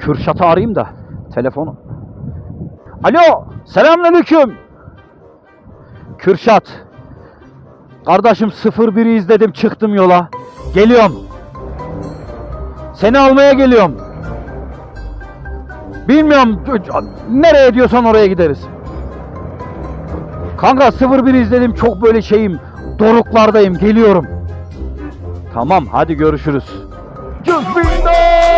Kürşat'ı arayayım da telefonu. Alo, selamünaleyküm. Kürşat. Kardeşim 01'i izledim çıktım yola. Geliyorum. Seni almaya geliyorum. Bilmiyorum nereye diyorsan oraya gideriz. Kanka 01'i izledim çok böyle şeyim. Doruklardayım geliyorum. Tamam hadi görüşürüz. Be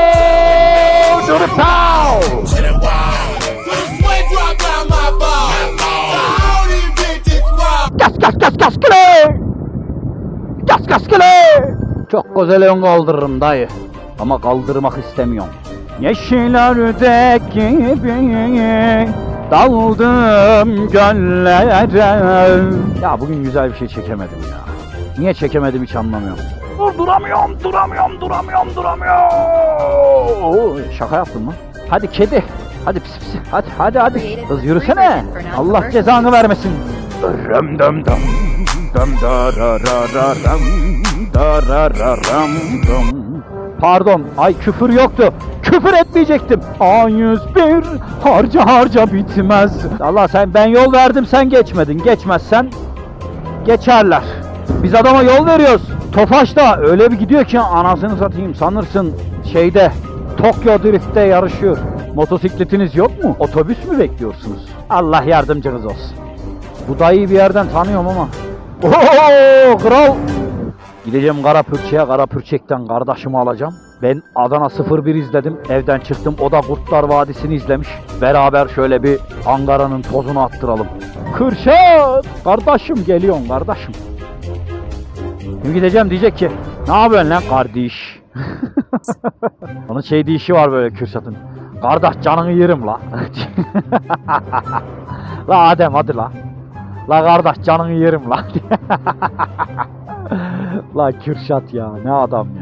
to the pow! to the wall. This sweat drop down my balls. All these bitches wild. Gas gas gas gas kile! Gas gas kile! Çok güzel ön kaldırırım dayı. Ama kaldırmak istemiyorum. Yeşillerdeki gibi daldım göllere. Ya bugün güzel bir şey çekemedim ya. Niye çekemedim hiç anlamıyorum. Dur duramıyorum, duramıyorum, duramıyorum, duramıyorum. Şaka yaptım lan. Hadi kedi. Hadi pis pis. Hadi hadi hadi. Kız yürüsene. Allah cezanı vermesin. Ram dam dam dam da ra ra ra ram da ra ra ram dam. Pardon, ay küfür yoktu. Küfür etmeyecektim. A101 harca harca bitmez. Allah sen ben yol verdim sen geçmedin. Geçmezsen geçerler. Biz adama yol veriyoruz. Tofaş da öyle bir gidiyor ki anasını satayım sanırsın şeyde Tokyo Drift'te yarışıyor. Motosikletiniz yok mu? Otobüs mü bekliyorsunuz? Allah yardımcınız olsun. Bu dayıyı bir yerden tanıyorum ama. Oo kral. Gideceğim Karapürçek'e, Karapürçek'ten kardeşimi alacağım. Ben Adana 01 izledim, evden çıktım. O da Kurtlar Vadisi'ni izlemiş. Beraber şöyle bir Ankara'nın tozunu attıralım. Kürşat! Kardeşim geliyorsun kardeşim. Şimdi gideceğim diyecek ki, ne yapıyorsun lan kardeş? Onun şey dişi var böyle Kürşat'ın. Kardeş canını yerim la. la Adem hadi la. La kardeş canını yerim la. la Kürşat ya ne adam ya.